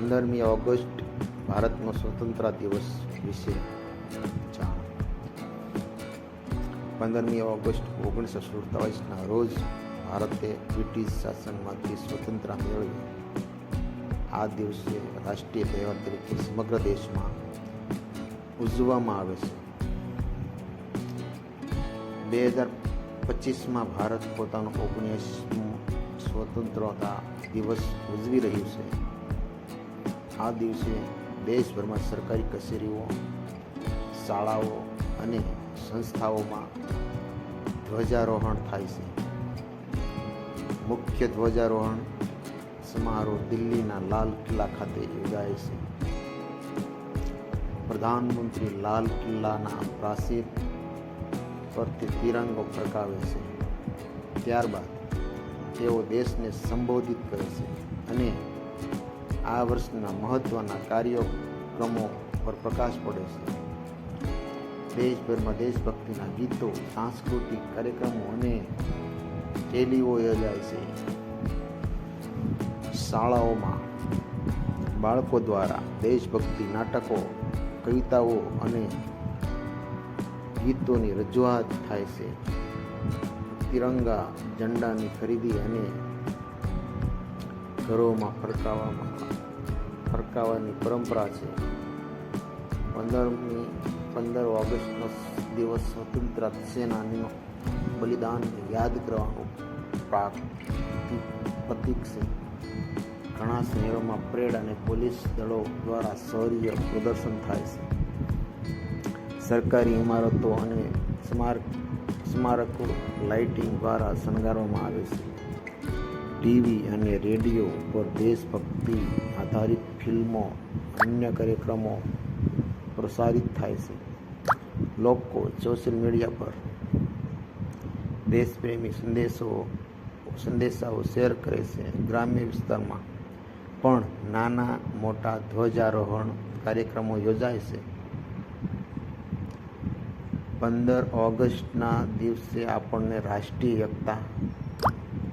પંદરમી ઓગસ્ટ ભારતનો સ્વતંત્રતા દિવસ વિશે જાણ. પંદરમી ઓગસ્ટ ઓગણીસો સુડતાલીસના રોજ ભારતે બ્રિટિશ શાસનમાંથી સ્વતંત્રતા મેળવી. આ દિવસે રાષ્ટ્રીય તહેવાર તરીકે સમગ્ર દેશમાં ઉજવવામાં આવે છે. બે હજાર પચીસમાં ભારત પોતાનો ઓગણીસમો સ્વતંત્રતા દિવસ ઉજવી રહ્યું છે. આ દિવસે દેશભરમાં સરકારી કચેરીઓ, શાળાઓ અને સંસ્થાઓમાં ધ્વજારોહણ થાય છે. મુખ્ય ધ્વજારોહણ સમારોહ દિલ્હીના લાલ કિલ્લા ખાતે યોજાય છે. પ્રધાનમંત્રી લાલ કિલ્લાના પ્રાચીર પરથી તિરંગો ફરકાવે છે. ત્યારબાદ તેઓ દેશને સંબોધિત કરે છે અને આ વર્ષના મહત્ત્વના કાર્યક્રમો પર પ્રકાશ પડે છે. દેશભરમાં દેશભક્તિના ગીતો, સાંસ્કૃતિક કાર્યક્રમો અને રેલીઓ યોજાય છે. શાળાઓમાં બાળકો દ્વારા દેશભક્તિ નાટકો, કવિતાઓ અને ગીતોની રજૂઆત થાય છે. તિરંગા, ઝંડાની ખરીદી અને ઘરોમાં ફરકાવવામાં ફરકાવવાની પરંપરા છે. પંદરમી પંદર ઓગસ્ટનો દિવસ સ્વતંત્ર સેનાનીનો બલિદાનને યાદ કરવાનું પ્રતીક છે. ઘણા શહેરોમાં પરેડ અને પોલીસ દળો દ્વારા શૌર્ય પ્રદર્શન થાય છે. સરકારી ઇમારતો અને સ્મારક સ્મારકો લાઇટિંગ દ્વારા શણગારવામાં આવે છે. ટીવી અને રેડિયો પર દેશભક્તિ આધારિત ફિલ્મો, અન્ય કાર્યક્રમો પ્રસારિત થાય છે. લોકો સોશિયલ મીડિયા પર દેશપ્રેમી સંદેશો, સંદેશાઓ શેર કરે છે ગ્રામ્ય વિસ્તારમાં. પણ નાના મોટા ધ્વજારોહણ કાર્યક્રમો યોજાય છે. પંદર ઓગસ્ટના દિવસે આપણને રાષ્ટ્રીય એકતા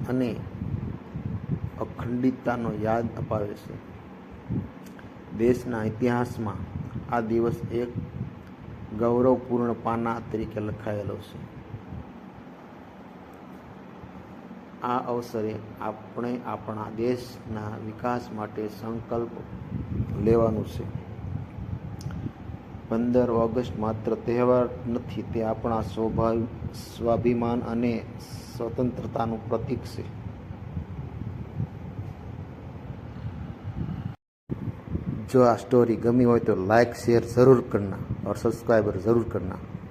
અને અખંડિતતાનો યાદ અપાવે છે. દેશના ઇતિહાસમાં આ દિવસ એક ગૌરવપૂર્ણ પાના તરીકે લખાયેલો છે. આ અવસરે આપણે આપણા દેશના વિકાસ માટે સંકલ્પ લેવાનું છે. પંદર ઓગસ્ટ માત્ર તહેવાર નથી, તે આપણા સ્વભાવ સ્વાભિમાન અને સ્વતંત્રતાનું પ્રતીક છે. जो आ स्टोरी गमी हो तो लाइक शेयर ज़रूर करना और सब्सक्राइबर ज़रूर करना